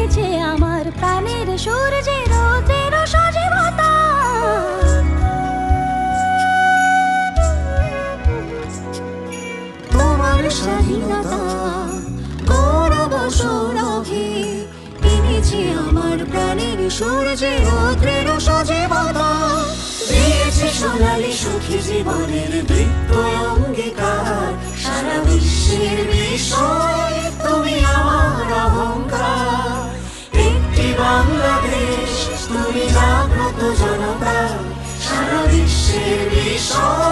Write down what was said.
টেনেছে আমার প্রাণের সূর্যের রোদের সজীবতা। তোমার স্বাধীনতা, গৌরব সৌরভে আমার প্রাণের সূর্যে রৌদ্রের সজীবতা। দিয়েছে সোনালি সুখী জীবনের দীপ্ত অঙ্গীকার, সারা বিশ্বের বিষয় বিশ্বের